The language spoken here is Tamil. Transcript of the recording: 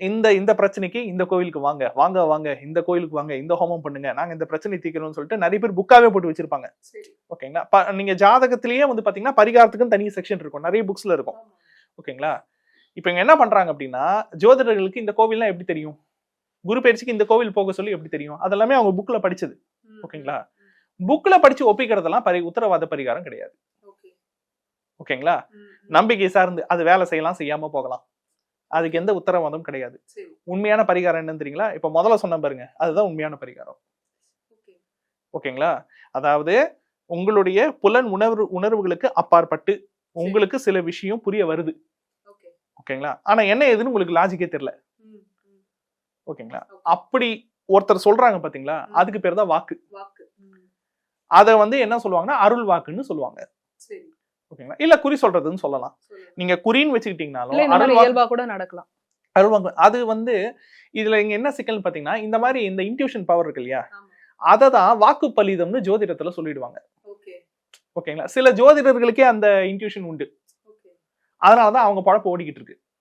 இந்த இந்த பிரச்சனைக்கு இந்த கோவிலுக்கு வாங்க வாங்க வாங்க இந்த கோவிலுக்கு வாங்க இந்த ஹோமம் பண்ணுங்க நாங்க இந்த பிரச்சனை தீர்க்கிறோம்னு சொல்லிட்டு நிறைய பேர் புக்காவே போட்டு வச்சிருப்பாங்க. சரி. ஓகேங்களா? நீங்க ஜாதகத்திலேயே வந்து பாத்தீங்கன்னா பரிகாரத்துக்கும் தனி செக்ஷன் இருக்கும். நிறைய புக்ஸ்ல இருக்கும். ஓகேங்களா? இப்போ இங்க என்ன பண்றாங்க அப்படின்னா ஜோதிடர்களுக்கு இந்த கோவில்லாம் எப்படி தெரியும்? குரு பயிற்சிக்கு இந்த கோவில் போக சொல்லி எப்படி தெரியும்? அதெல்லாமே அவங்க புக்ல படிச்சது. ஓகேங்களா? புக்ல படிச்சு ஒப்பிக்கிறதெல்லாம் பரி உத்தரவாத பரிகாரம் கிடையாது. ஓகே. ஓகேங்களா? நம்பிக்கை சார்ந்து அது வேலை செய்யலாம் செய்யாம போகலாம். அதுக்கு எந்த உத்தரவாதம் கிடையாது. உண்மையான பரிகாரம் என்னன்னு தெரியுங்களா? இப்போ முதல்ல சொன்ன பாருங்க. அதுதான் உண்மையான பரிகாரம். ஓகே. ஓகேங்களா? அதாவது உங்களுடைய புலன் உணர்வு உணர்வுகளுக்கு அப்பாற்பட்டு உங்களுக்கு சில விஷயம் புரிய வருது. ஓகே. ஓகேங்களா? ஆனா என்ன ஏதுன்னு உங்களுக்கு லாஜிக்கே தெரியல. ஓகேங்களா? ஓகே. அப்படி ஒருத்தர் சொல்றாங்க பாத்தீங்களா. அதுக்கு பேர் தான் வாக்கு. அதை வந்து என்ன சொல்லுவாங்கன்னா அருள் வாக்குன்னு சொல்லுவாங்க. ஓகேங்களா? இல்ல குறி சொல்றதுன்னு சொல்லலாம். நீங்க குறின்னு வச்சுக்கிட்டீங்கனாலும் இயல்பா கூட நடக்கலாம். அருள் வாக்கு அது வந்து இதுல இங்க என்ன சிக்கல்னு பாத்தீங்கன்னா இந்த மாதிரி இந்த இன்ட்யூஷன் பவர் இருக்கு இல்லையா? அதை தான் வாக்கு பலிதம்னு ஜோதிடத்துல சொல்லிடுவாங்க. ஓகே. ஓகேங்களா? சில ஜோதிடர்களுக்கே அந்த இன்ட்யூஷன் உண்டு. அதனாலதான் அவங்க பழப்ப ஓடிக்கிட்டு இருக்கு.